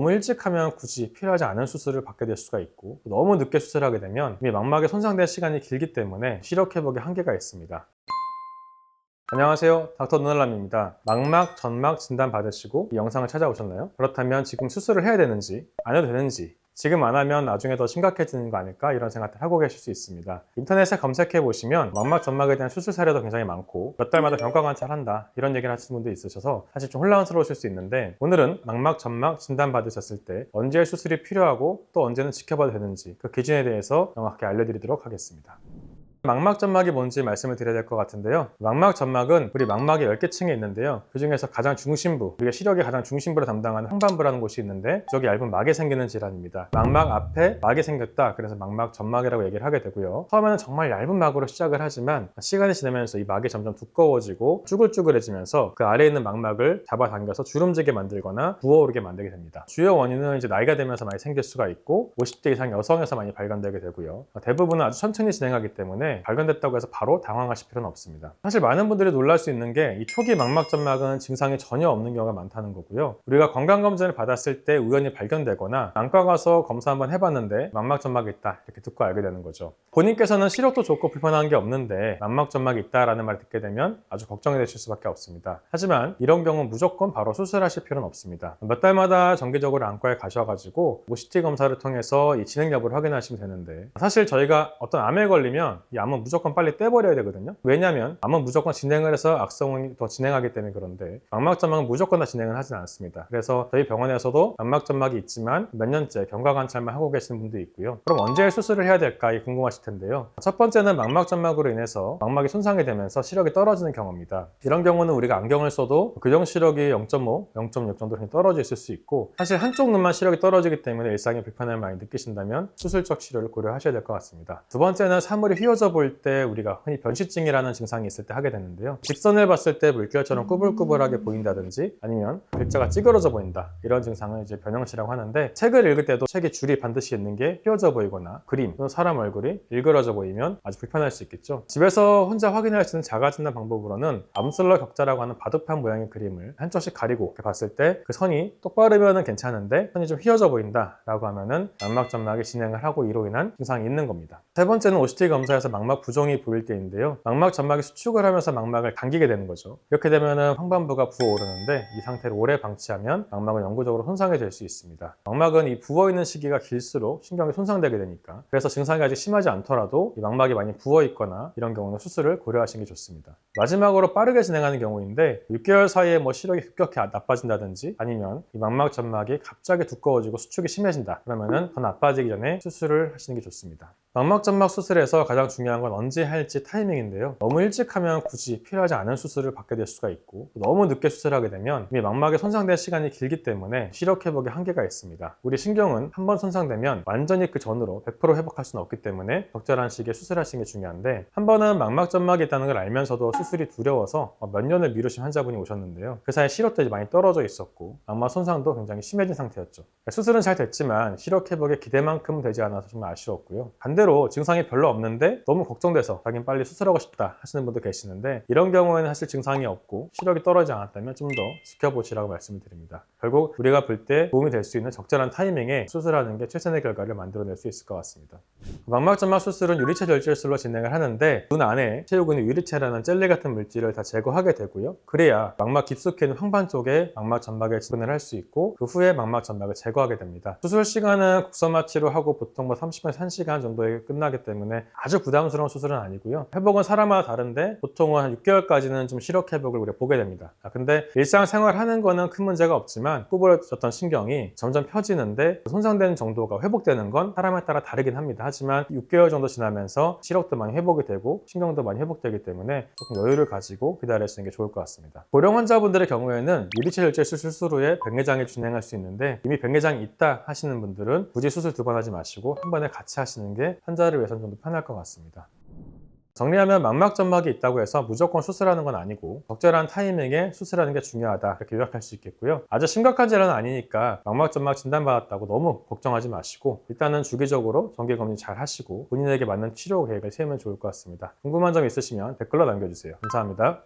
너무 일찍 하면 굳이 필요하지 않은 수술을 받게 될 수가 있고 너무 늦게 수술하게 되면 이미 망막에 손상된 시간이 길기 때문에 시력 회복에 한계가 있습니다. 안녕하세요. 닥터 눈알람입니다. 망막, 점막 진단 받으시고 이 영상을 찾아오셨나요? 그렇다면 지금 수술을 해야 되는지, 안 해도 되는지, 지금 안 하면 나중에 더 심각해지는 거 아닐까 이런 생각들 하고 계실 수 있습니다. 인터넷에 검색해 보시면 망막 점막에 대한 수술 사례도 굉장히 많고 몇 달마다 병가 관찰한다 이런 얘기를 하시는 분도 있으셔서 사실 좀 혼란스러우실 수 있는데 오늘은 망막 점막 진단 받으셨을 때 언제 수술이 필요하고 또 언제는 지켜봐도 되는지 그 기준에 대해서 명확히 알려드리도록 하겠습니다. 망막 점막이 뭔지 말씀을 드려야 될 것 같은데요. 망막 점막은 우리 망막의 10개 층에 있는데요. 그 중에서 가장 중심부, 우리가 시력의 가장 중심부를 담당하는 항반부라는 곳이 있는데 저기 얇은 막이 생기는 질환입니다. 망막 앞에 막이 생겼다. 그래서 망막 점막이라고 얘기를 하게 되고요. 처음에는 정말 얇은 막으로 시작을 하지만 시간이 지나면서 이 막이 점점 두꺼워지고 쭈글쭈글해지면서 그 아래에 있는 망막을 잡아당겨서 주름지게 만들거나 부어오르게 만들게 됩니다. 주요 원인은 이제 나이가 들면서 많이 생길 수가 있고 50대 이상 여성에서 많이 발견되게 되고요. 대부분은 아주 천천히 진행하기 때문에 발견됐다고 해서 바로 당황하실 필요는 없습니다. 사실 많은 분들이 놀랄 수 있는 게 이 초기 망막점막은 증상이 전혀 없는 경우가 많다는 거고요. 우리가 건강검진을 받았을 때 우연히 발견되거나 안과 가서 검사 한번 해봤는데 망막점막이 있다 이렇게 듣고 알게 되는 거죠. 본인께서는 시력도 좋고 불편한 게 없는데 망막점막이 있다라는 말을 듣게 되면 아주 걱정이 되실 수밖에 없습니다. 하지만 이런 경우 무조건 바로 수술하실 필요는 없습니다. 몇 달마다 정기적으로 안과에 가셔가지고 뭐 CT 검사를 통해서 이 진행 여부를 확인하시면 되는데 사실 저희가 어떤 암에 걸리면 이 암은 무조건 빨리 떼버려야 되거든요. 왜냐하면 암은 무조건 진행을 해서 악성이 더 진행하기 때문에 그런데 망막점막은 무조건 다 진행을 하진 않습니다. 그래서 저희 병원에서도 망막점막이 있지만 몇 년째 경과 관찰만 하고 계시는 분도 있고요. 그럼 언제 수술을 해야 될까 이 궁금하실 텐데요. 첫 번째는 망막점막으로 인해서 망막이 손상이 되면서 시력이 떨어지는 경우입니다. 이런 경우는 우리가 안경을 써도 교정 시력이 0.5, 0.6 정도로 떨어져 있을 수 있고 사실 한쪽 눈만 시력이 떨어지기 때문에 일상에 불편함을 많이 느끼신다면 수술적 치료를 고려하셔야 될 것 같습니다. 두 번째는 사물이 휘어져 보일 때 우리가 흔히 변시증이라는 증상이 있을 때 하게 되는데요. 직선을 봤을 때 물결처럼 꾸불꾸불하게 보인다든지 아니면 글자가 찌그러져 보인다 이런 증상을 이제 변형치라고 하는데 책을 읽을 때도 책의 줄이 반드시 있는 게 휘어져 보이거나 그림 또는 사람 얼굴이 일그러져 보이면 아주 불편할 수 있겠죠. 집에서 혼자 확인할 수 있는 자가 진단 방법으로는 암슬러 격자라고 하는 바둑판 모양의 그림을 한쪽씩 가리고 봤을 때 그 선이 똑바르면 괜찮은데 선이 좀 휘어져 보인다라고 하면은 망막점막이 진행을 하고 이로 인한 증상이 있는 겁니다. 세 번째는 OCT 검사에서 망막 부종이 보일 때인데요. 망막 점막이 수축을 하면서 망막을 당기게 되는 거죠. 이렇게 되면은 황반부가 부어오르는데 이 상태를 오래 방치하면 망막은 영구적으로 손상이 될 수 있습니다. 망막은 이 부어 있는 시기가 길수록 신경이 손상되게 되니까 그래서 증상이 아직 심하지 않더라도 이 망막이 많이 부어 있거나 이런 경우는 수술을 고려하시는 게 좋습니다. 마지막으로 빠르게 진행하는 경우인데 6개월 사이에 뭐 시력이 급격히 나빠진다든지 아니면 이 망막 점막이 갑자기 두꺼워지고 수축이 심해진다 그러면은 더 나빠지기 전에 수술을 하시는 게 좋습니다. 망막점막 수술에서 가장 중요한 건 언제 할지 타이밍인데요. 너무 일찍 하면 굳이 필요하지 않은 수술을 받게 될 수가 있고 너무 늦게 수술하게 되면 이미 망막에 손상된 시간이 길기 때문에 시력 회복에 한계가 있습니다. 우리 신경은 한 번 손상되면 완전히 그 전으로 100% 회복할 수는 없기 때문에 적절한 시기에 수술하시는 게 중요한데 한 번은 망막점막이 있다는 걸 알면서도 수술이 두려워서 몇 년을 미루신 환자분이 오셨는데요. 그 사이 시력도 많이 떨어져 있었고 망막 손상도 굉장히 심해진 상태였죠. 수술은 잘 됐지만 시력 회복에 기대만큼은 되지 않아서 정말 아쉬웠고요. 반대 로 증상이 별로 없는데 너무 걱정돼서 자긴 빨리 수술하고 싶다 하시는 분도 계시는데 이런 경우에는 사실 증상이 없고 시력이 떨어지지 않았다면 좀 더 지켜보시라고 말씀을 드립니다. 결국 우리가 볼 때 도움이 될 수 있는 적절한 타이밍에 수술하는 게 최선의 결과를 만들어낼 수 있을 것 같습니다. 망막점막 수술은 유리체 절제술로 진행을 하는데 눈 안에 있는 유리체라는 젤리 같은 물질을 다 제거하게 되고요. 그래야 망막 깊숙이 있는 황반 쪽에 망막 점막에 접근을 할 수 있고 그 후에 망막 점막을 제거하게 됩니다. 수술 시간은 국소마취로 하고 보통 뭐 30분에서 1시간 정도 에 끝나기 때문에 아주 부담스러운 수술은 아니고요. 회복은 사람마다 다른데 보통은 한 6개월까지는 좀 시력 회복을 우리가 보게 됩니다. 아, 근데 일상생활 하는 거는 큰 문제가 없지만 구부러졌던 신경이 점점 펴지는데 손상되는 정도가 회복되는 건 사람에 따라 다르긴 합니다. 하지만 6개월 정도 지나면서 시력도 많이 회복이 되고 신경도 많이 회복되기 때문에 조금 여유를 가지고 기다리시는 게 좋을 것 같습니다. 고령 환자분들의 경우에는 유리체 절제 수술 후에 백내장을 진행할 수 있는데 이미 백내장이 있다 하시는 분들은 굳이 수술 두 번 하지 마시고 한 번에 같이 하시는 게 환자를 위해서는 좀 더 편할 것 같습니다. 정리하면 망막 점막이 있다고 해서 무조건 수술하는 건 아니고 적절한 타이밍에 수술하는 게 중요하다 이렇게 요약할 수 있겠고요. 아주 심각한 질환은 아니니까 망막 점막 진단받았다고 너무 걱정하지 마시고 일단은 주기적으로 정기검진 잘 하시고 본인에게 맞는 치료 계획을 세우면 좋을 것 같습니다. 궁금한 점 있으시면 댓글로 남겨주세요. 감사합니다.